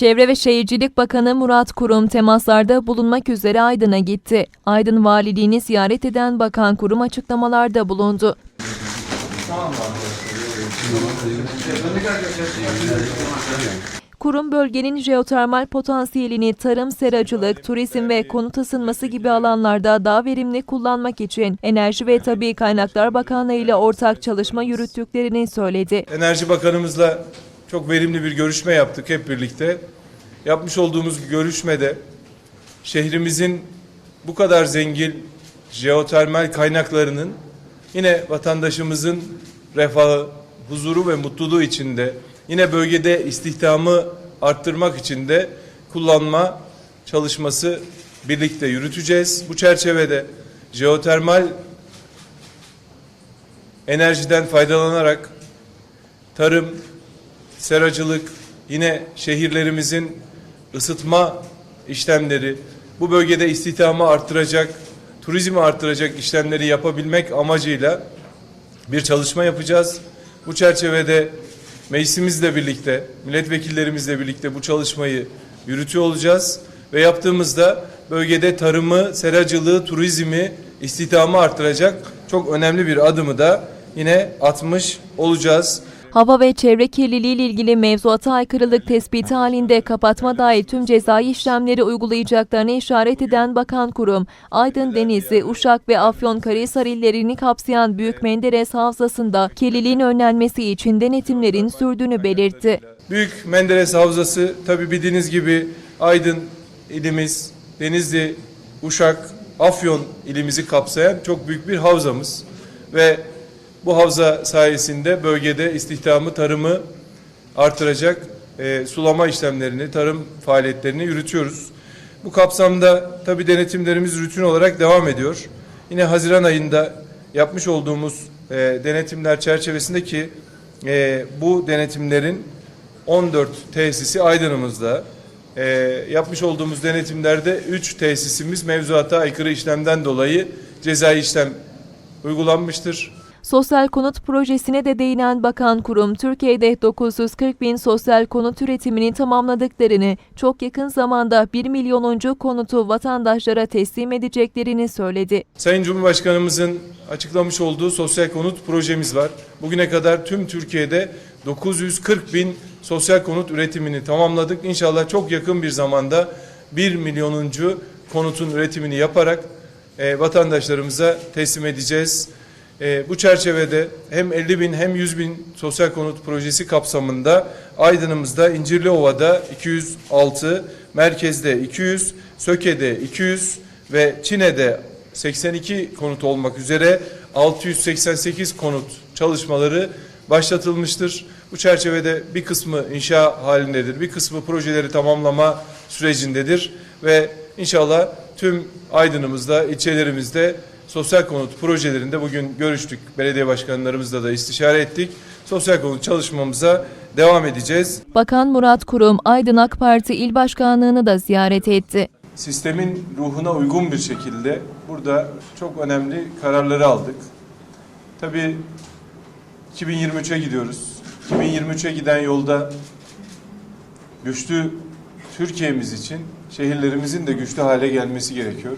Çevre ve Şehircilik Bakanı Murat Kurum temaslarda bulunmak üzere Aydın'a gitti. Aydın Valiliğini ziyaret eden Bakan Kurum açıklamalarda bulundu. Kurum bölgenin jeotermal potansiyelini tarım, seracılık, turizm ve konut ısınması gibi alanlarda daha verimli kullanmak için Enerji ve Tabi Kaynaklar Bakanlığı ile ortak çalışma yürüttüklerini söyledi. Enerji Bakanımızla çok verimli bir görüşme yaptık hep birlikte. Yapmış olduğumuz görüşmede şehrimizin bu kadar zengin jeotermal kaynaklarının yine vatandaşımızın refahı, huzuru ve mutluluğu içinde yine bölgede istihdamı arttırmak için de kullanma çalışması birlikte yürüteceğiz. Bu çerçevede jeotermal enerjiden faydalanarak tarım, seracılık, yine şehirlerimizin ısıtma işlemleri, bu bölgede istihdamı arttıracak, turizmi arttıracak işlemleri yapabilmek amacıyla bir çalışma yapacağız. Bu çerçevede meclisimizle birlikte, milletvekillerimizle birlikte bu çalışmayı yürütüyor olacağız ve yaptığımızda bölgede tarımı, seracılığı, turizmi, istihdamı arttıracak çok önemli bir adımı da yine atmış olacağız. Hava ve çevre kirliliği ile ilgili mevzuata aykırılık tespiti halinde kapatma dahil tüm cezai işlemleri uygulayacaklarını işaret eden Bakan Kurum, Aydın Denizli, Uşak ve Afyonkarahisar illerini kapsayan Büyük Menderes Havzası'nda kirliliğin önlenmesi için denetimlerin sürdüğünü belirtti. Büyük Menderes Havzası tabi bildiğiniz gibi Aydın ilimiz, Denizli, Uşak, Afyon ilimizi kapsayan çok büyük bir havzamız ve bu havza sayesinde bölgede istihdamı, tarımı artıracak e, sulama işlemlerini, tarım faaliyetlerini yürütüyoruz. Bu kapsamda tabi denetimlerimiz rutin olarak devam ediyor. Yine Haziran ayında yapmış olduğumuz e, denetimler çerçevesinde ki e, bu denetimlerin 14 tesisi Aydın'ımızda. E, yapmış olduğumuz denetimlerde 3 tesisimiz mevzuata aykırı işlemden dolayı cezai işlem uygulanmıştır. Sosyal konut projesine de değinen Bakan Kurum, Türkiye'de 940 bin sosyal konut üretimini tamamladıklarını, çok yakın zamanda 1 milyonuncu konutu vatandaşlara teslim edeceklerini söyledi. Sayın Cumhurbaşkanımızın açıklamış olduğu sosyal konut projemiz var. Bugüne kadar tüm Türkiye'de 940 bin sosyal konut üretimini tamamladık. İnşallah çok yakın bir zamanda 1 milyonuncu konutun üretimini yaparak e, vatandaşlarımıza teslim edeceğiz. E, bu çerçevede hem 50 bin hem 100 bin sosyal konut projesi kapsamında Aydın'ımızda İncirliova'da 206, merkezde 200, Söke'de 200 ve Çine'de 82 konut olmak üzere 688 konut çalışmaları başlatılmıştır. Bu çerçevede bir kısmı inşa halindedir, bir kısmı projeleri tamamlama sürecindedir ve inşallah tüm Aydın'ımızda, ilçelerimizde sosyal konut projelerinde bugün görüştük. Belediye başkanlarımızla da istişare ettik. Sosyal konut çalışmamıza devam edeceğiz. Bakan Murat Kurum, Aydın AK Parti İl Başkanlığı'nı da ziyaret etti. Sistemin ruhuna uygun bir şekilde burada çok önemli kararları aldık. Tabii 2023'e gidiyoruz. 2023'e giden yolda güçlü Türkiye'miz için şehirlerimizin de güçlü hale gelmesi gerekiyor.